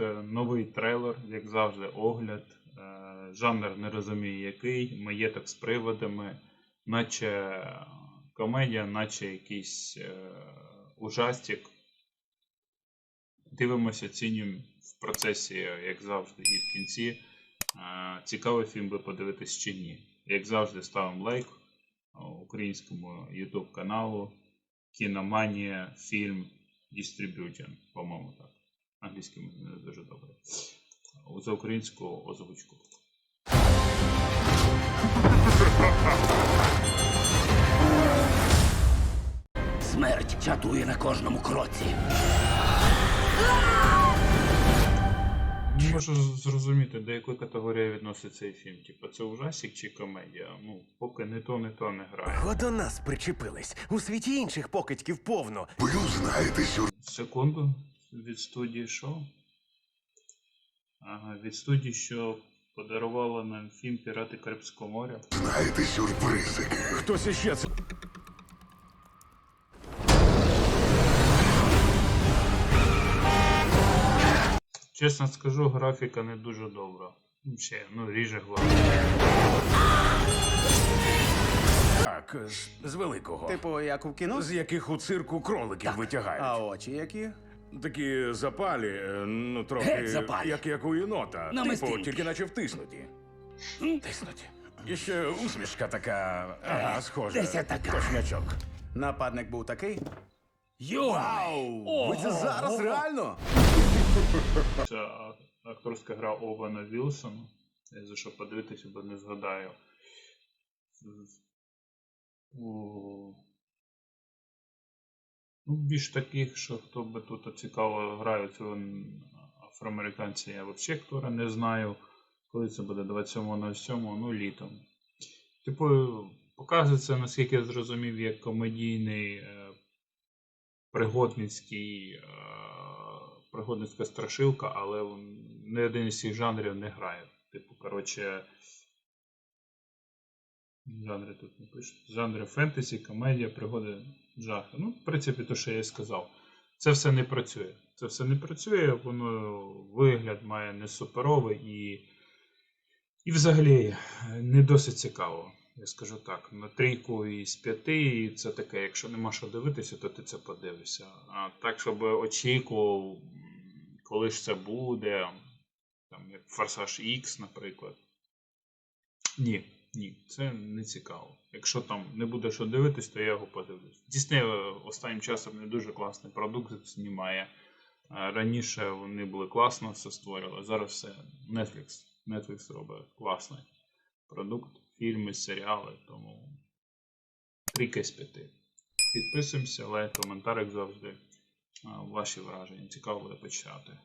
е, новий трейлер, як завжди, огляд. Е, Жанр не розумію який, маєток з приводами, наче комедія, наче якийсь е, ужастик. Дивимося, оцінюємо в процесі, як завжди, і в кінці. Цікавий фільм ви подивитесь чи ні. Як завжди, ставимо лайк українському YouTube каналу Кіноманія Фільм Distribution, по-моєму, так. Англійським не дуже добре. За українську озвучку. Смерть чатує на кожному кроці. Не можу зрозуміти, до якої категорії відносить цей фільм. Типа це ужастик чи комедія? Ну, поки не то, не то не грає. От до нас причепились. У світі інших покидьків повно. Плюс знаєте сюр... Секунду. Від студії що? Ага, від студії, що подарувала нам фільм Пірати Карибського моря. знаєте сюрпризики. Хтось іще це. Чесно скажу, графіка не дуже добра. Ще, ну, ріже глаз. Так, з, з великого. Типу, як у кіно? З яких у цирку кроликів витягають. А очі які? Такі запалі, е, ну трохи Геть запалі. як, як у єнота. Намистинки. Типу, тільки наче втиснуті. Тиснуті. І ще усмішка така. Ага, схожа. десь я така. Точнячок. Нападник був такий? Йоу! Ви це зараз реально? Це акторська гра Овена Вілсона. Я за що подивитися, бо не згадаю. Ну, більш таких, що хто би тут цікаво грає, це афроамериканці, я взагалі актора не знаю. Коли це буде 27.07, ну літом. Типу, показується, наскільки я зрозумів, як комедійний е, пригодницький, е, пригодницька страшилка, але ні один із цих жанрів не грає. Типу, коротше, жанри тут не пишуть. Жанри фентезі, комедія, пригоди, жахи. Ну, в принципі, то, що я і сказав. Це все не працює. Це все не працює, воно вигляд має не суперовий і, і взагалі не досить цікаво. Я скажу так, на трійку із п'яти, і це таке, якщо нема що дивитися, то ти це подивишся. А так, щоб очікував, коли ж це буде, там, як Форсаж X, наприклад. Ні, ні, це не цікаво. Якщо там не буде що дивитись, то я його подивлюсь. Дійсне останнім часом не дуже класний продукт знімає. Раніше вони були класно все створювали, зараз все Netflix. Netflix робить класний продукт, фільми, серіали, тому трійка з п'яти. Підписуємося, лайк, коментар, як завжди. Ваші враження. Цікаво буде почитати.